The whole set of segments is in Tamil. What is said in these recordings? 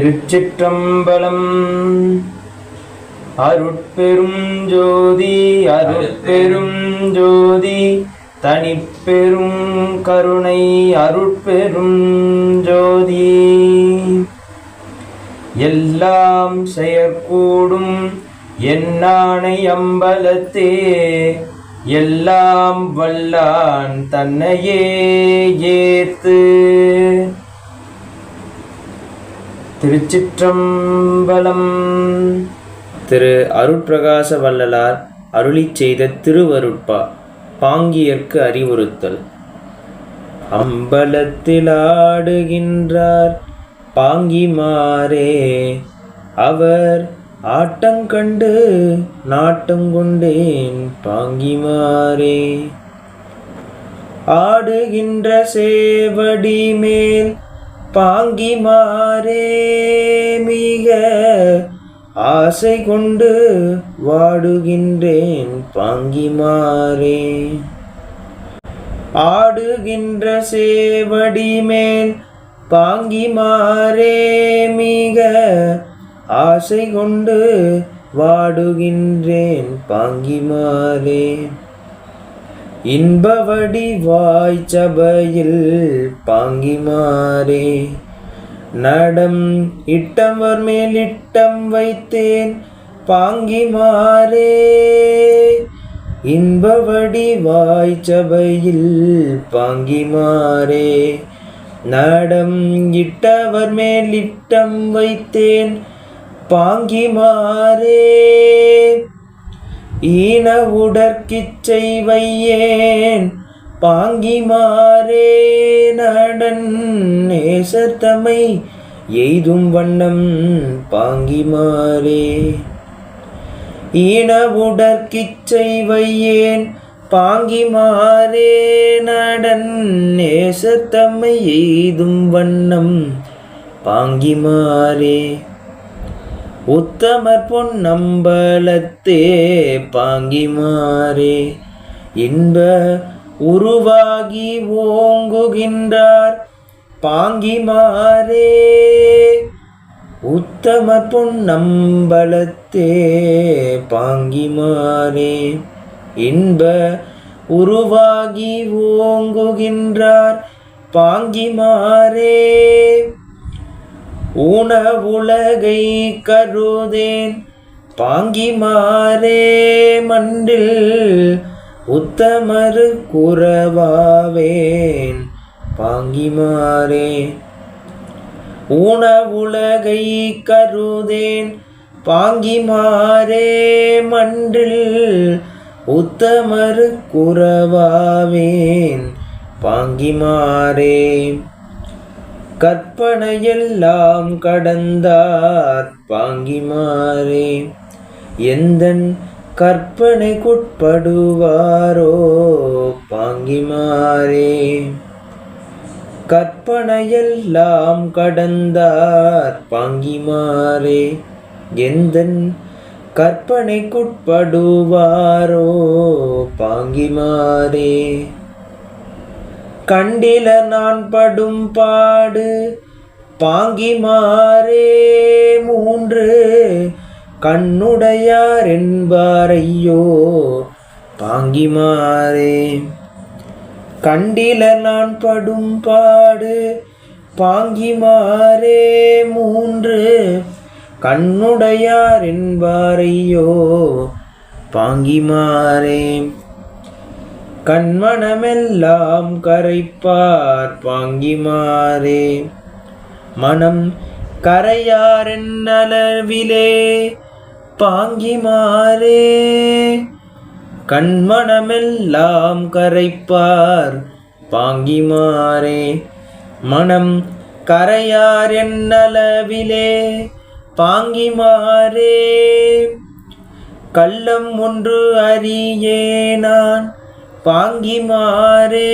திருச்சிற்றம்பலம். அருட்பெரும் ஜோதி அருட்பெரும் ஜோதி தனிப்பெரும் கருணை அருட்பெரும் ஜோதி. எல்லாம் செயற்கூடும் என்னானை அம்பலத்தே எல்லாம் வல்லான் தன்னையே ஏத்து. திருச்சிற்றம்பலம். திரு அருட்பிரகாச வள்ளலார் அருளிச் செய்த திருவருட்பா பாங்கியர்க்கு அறிவுறுத்தல். அம்பலத்தில் ஆடுகின்றார் பாங்கிமாரே அவர் ஆட்டங்கண்டு நாட்டம் கொண்டேன் பாங்கிமாரே. ஆடுகின்ற சேவடி மேல் பாங்கிமாரே மிக ஆசை கொண்டு வாடுகின்றேன் பாங்கிமாரே ஆடுகின்ற சேவடி மேல் பாங்கிமாரே மிக ஆசை கொண்டு வாடுகின்றேன் பாங்கிமாரே இன்பவடி வாய்ச்சபையில் பாங்கிமாரே நடம் இட்டவர் மேல் இட்டம் வைத்தேன் பாங்கிமாரே இன்பவடி வாய்ச்சபையில் பாங்கிமாரே நடம் இட்டவர் மேலிட்டம் வைத்தேன் பாங்கிமாரே ஈன உடற்கிச்சை வையேன் பாங்கிமாரே நடன் நேசத்தமை எய்தும் வண்ணம் பாங்கிமாரே ஈன உடற்கிச்சை வையேன் பாங்கிமாரே நடன் நேசத்தம்மை எய்தும் வண்ணம் பாங்கிமாரே உத்தமர் பொன்னம்பலத்தே பாங்கிமாறே இன்ப உருவாகி ஓங்குகின்றார் பாங்கிமாரே உத்தமர் பொன்னம்பலத்தே பாங்கிமாறே இன்ப உருவாகி ஓங்குகின்றார் பாங்கிமாரே உணவுலகை கருதேன். பாங்கி மாறே மண்டில் உத்தமரு குறவாவேன். பாங்கி மாறே உணவுலகை கருதேன். பாங்கி மாறே மன்றில் உத்தமரு குறவாவேன். பாங்கி பாங்கிமாரே கற்பனையெல்லாம் கடந்தார் பாங்கிமாரே. எந்தன் கற்பனைக்குட்படுவாரோ பாங்கிமாரே. கற்பனையெல்லாம் கடந்தார் பாங்கிமாரே. எந்தன் கற்பனைக்குட்படுவாரோ பாங்கிமாரே. கண்டில நான் படும் பாடு பாங்கிமாரே மூன்று கண்ணுடையார் என்பார் என்பாரையோ பாங்கிமாரே. கண்டில நான் படும் பாடு பாங்கிமாரே மூன்று கண்ணுடையார் என்பாரையோ பாங்கிமாரே. கண்மணமெல்லாம் கரைப்பார் பாங்கிமாரே. மனம் கரையாரென்னளவிலே பாங்கிமாரே. கண்மணமெல்லாம் கரைப்பார் பாங்கிமாரே. மனம் கரையார் என்னளவிலே பாங்கிமாரே. கள்ளம் ஒன்று அறியே நான் பாங்கிமாறே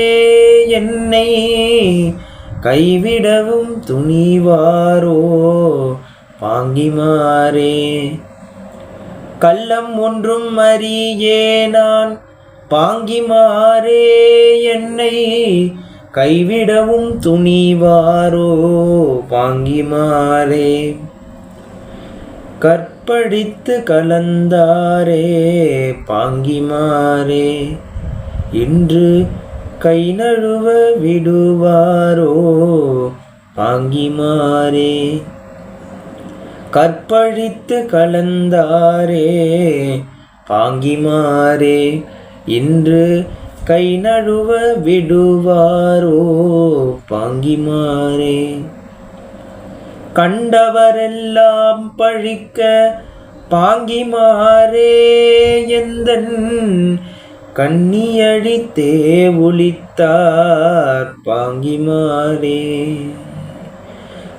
என்னை கைவிடவும் துணிவாரோ? பாங்கிமாறே கள்ளம் ஒன்றும் அறியே நான். பாங்கிமாரே என்னை கைவிடவும் துணிவாரோ? பாங்கிமாறே கற்பழித்து கலந்தாரே. பாங்கிமாறே இன்று கை நழுவ விடுவாரோ? பாங்கிமாரே கற்பழித்து கலந்தாரே. பாங்கிமாரே இன்று கை நழுவ விடுவாரோ? பாங்கிமாரே கண்டவரெல்லாம் பழிக்க பாங்கிமாரே. எந்தன் கண்ணியழித்தே ஒளித்தார் பாங்கிமாரே.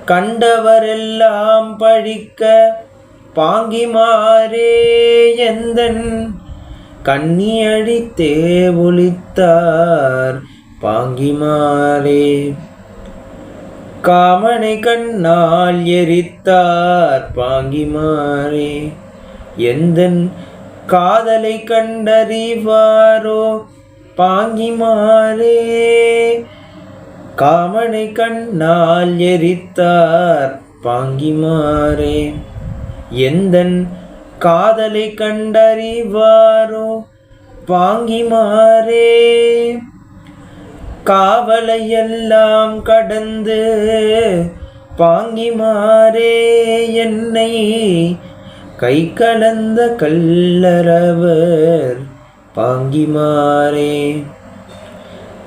கண்டவரெல்லாம் பழிக்க பாங்கிமாரே எந்தன்? கண்ணியழித்தே ஒளித்தார் பாங்கிமாரே. காமனை கண்ணால் எரித்தார் பாங்கிமாரே. எந்தன் காதலை கண்டறிவாரோ? பாங்கிமாரே. காமனை கண்ணால் எரித்தார் பாங்கிமாரே. எந்தன் காதலை கண்டறிவாரோ? பாங்கிமாரே. காவலையெல்லாம் கடந்து பாங்கிமாரே என்னை கை கடந்த கல்லறவர் பாங்கிமாரே.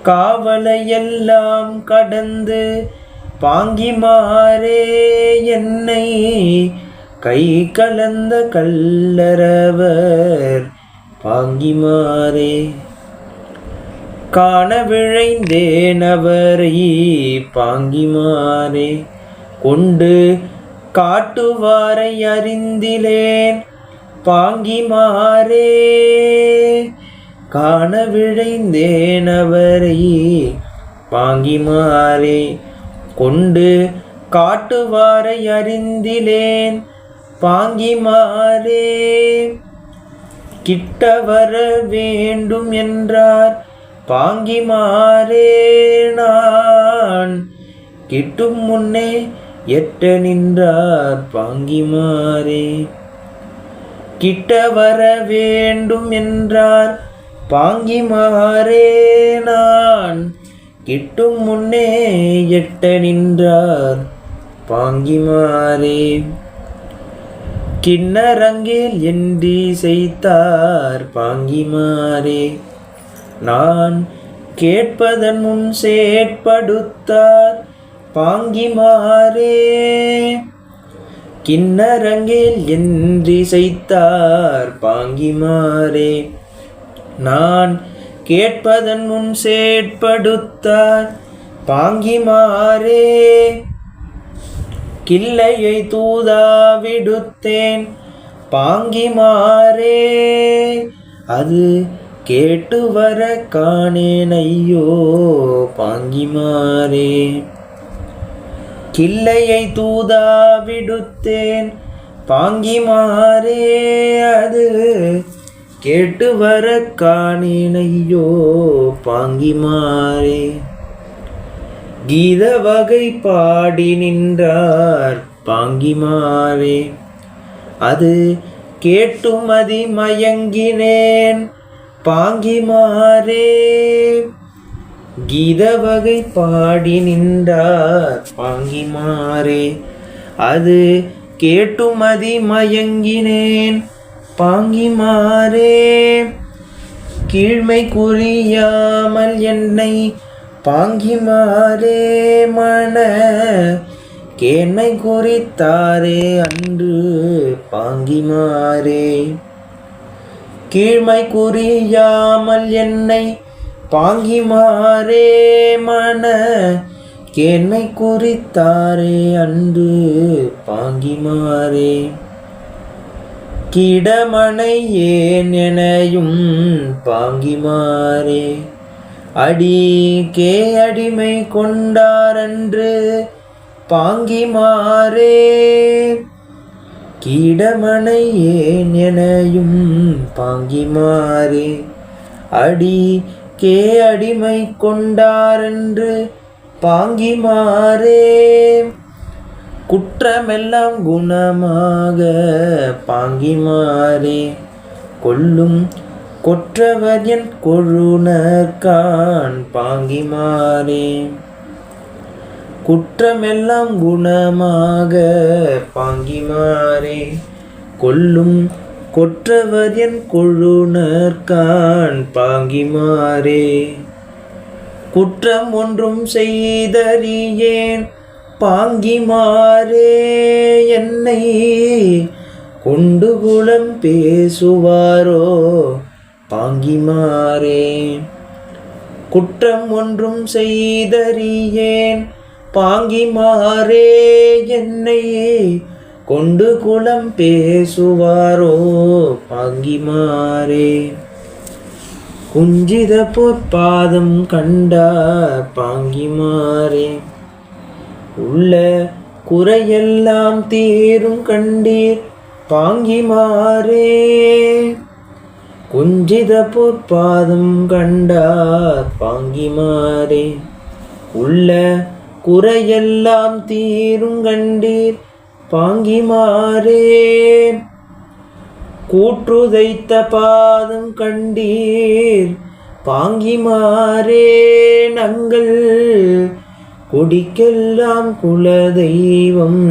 காவலையெல்லாம் கடந்து பாங்கிமாரே என்னை கை கலந்த கல்லறவர் பாங்கிமாரே. காண விழைந்தேன் அவரை பாங்கிமாரே. கொண்டு காட்டுவாரை அறிந்திலேன். பாங்கிமாரே காண விழைந்தேன் அவரை. பாங்கிமாரே கொண்டு காட்டுவாரை அறிந்திலேன். பாங்கிமாரே கிட்ட வர வேண்டும் என்றார். பாங்கிமாரே நான் கிட்டும் முன்னே எட்ட நின்றார் பாங்கிமாரே. கிட்ட வர வேண்டும் என்றார் பாங்கிமாரே நான். கிட்டும் முன்னே எட்ட நின்றார் பாங்கிமாரே. கிண்ணரங்கில் என்று செய்தார் பாங்கிமாரே. நான் கேட்பதன் முன் செயற்படுத்தார் பாங்கிமாரே கிண்ணரங்கில் என்றி செய்தார் பாங்கிமாரே நான் கேட்பதன் முன் செயற்படுத்தார் பாங்கிமாரே கிள்ளையை தூதா விடுத்தேன் பாங்கிமாரே அது கேட்டு வர காணேன் ஐயோ பாங்கிமாரே கிள்ளையை தூதா விடுத்தேன். பாங்கி மாறே அது கேட்டு வர காணினையோ பாங்கி மாறே கீத வகை பாடி நின்றார் பாங்கி மாறே அது கேட்டுமதி மயங்கினேன். பாங்கி மாறே கீத வகை பாடி நின்றார் பாங்கிமாரே. அது கேட்டுமதி அதி மயங்கினேன் பாங்கிமாரே. கீழ்மை குறியாமல் என்னை பாங்கிமாரே மன கேண்மை குறித்தாரே அன்று பாங்கிமாரே. கீழ்மை குறியாமல் என்னை பாங்கிமாரே மன கேண்மை குறித்தாரே அன்று பாங்கிமாரே கிடமனை ஏன் எனையும் பாங்கிமாரே அடி கே அடிமை கொண்டாரன்று பாங்கிமாரே கிடமனை ஏன் எனையும் பாங்கிமாரே அடி கே அடிமை கொண்டாரென்று பாங்கி மாறே குற்றமெல்லாம் குணமாக பாங்கி மாறே கொல்லும் கொற்றவர் என் கொழுணர்கான் பாங்கி மாறே குற்றமெல்லாம் குணமாக பாங்கி மாறே கொல்லும் கொற்றவர் என் கொழுனர்கான் பாங்கிமாறே குற்றம் ஒன்றும் செய்தறியேன் பாங்கிமாறே என்னை கொண்டு குலம் பேசுவாரோ பாங்கிமாறே குற்றம் ஒன்றும் செய்தறியேன் பாங்கிமாறே என்னையே கொண்டு குலம் பேசுவாரோ பாங்கிமாரே? குஞ்சித பொற்பாதம் கண்டார் பாங்கிமாரே? உள்ள குறையெல்லாம் தீரும் கண்டீர் பாங்கிமாரே? குஞ்சித பொற்பாதம் கண்டார் பாங்கிமாரே? உள்ள குறையெல்லாம் தீரும் கண்டீர் பாங்கிமாறே கூற்றுதைத்த பாதம் கண்டீர். பாங்கிமாறே நங்கள் குடிக்கெல்லாம் குலதெய்வம்.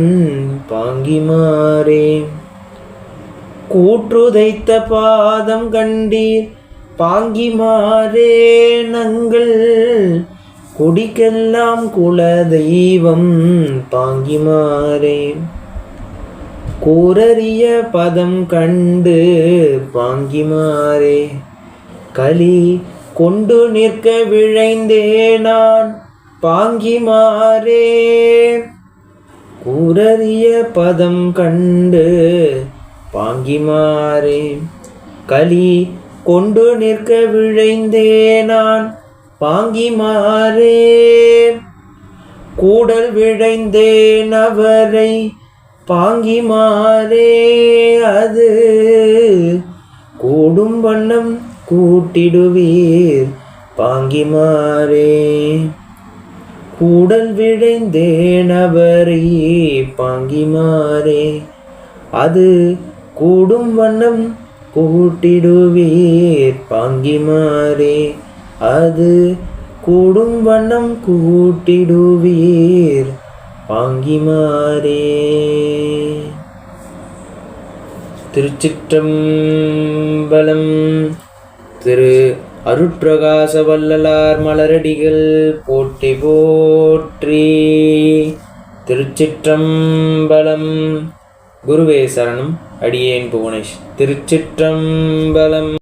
பாங்கிமாறே கூற்றுதைத்த பாதம் கண்டீர். பாங்கிமாறே நங்கள் குடிக்கெல்லாம் குலதெய்வம். பாங்கிமாறே கூரறிய பதம் கண்டு பாங்கிமாறே களி கொண்டு நிற்க விழைந்தே நான் பாங்கிமாறே. கூரறிய பதம் கண்டு பாங்கிமாறே களி கொண்டு நிற்க விழைந்தே நான் பாங்கிமாறே. கூடல் விழைந்தேன் அவரை பாங்கி மாறே அது கூடும் வண்ணம் கூட்டிடுவீர் பாங்கி மாறே கூடல் விழைந்தேன் அவரை பாங்கிமாறே அது கூடும் வண்ணம் கூட்டிடுவீர் பாங்கி மாறே அது கூடும் வண்ணம் கூட்டிடுவீர் பாங்கிமாரே திருச்சிற்றம்பலம் திரு அருட்பிரகாச வல்லலார் மலரடிகள் போட்டி போற்றி. திருச்சிற்றம்பலம் குருவே சரணம். அடியேன் புவனேஷ். திருச்சிற்றம்பலம்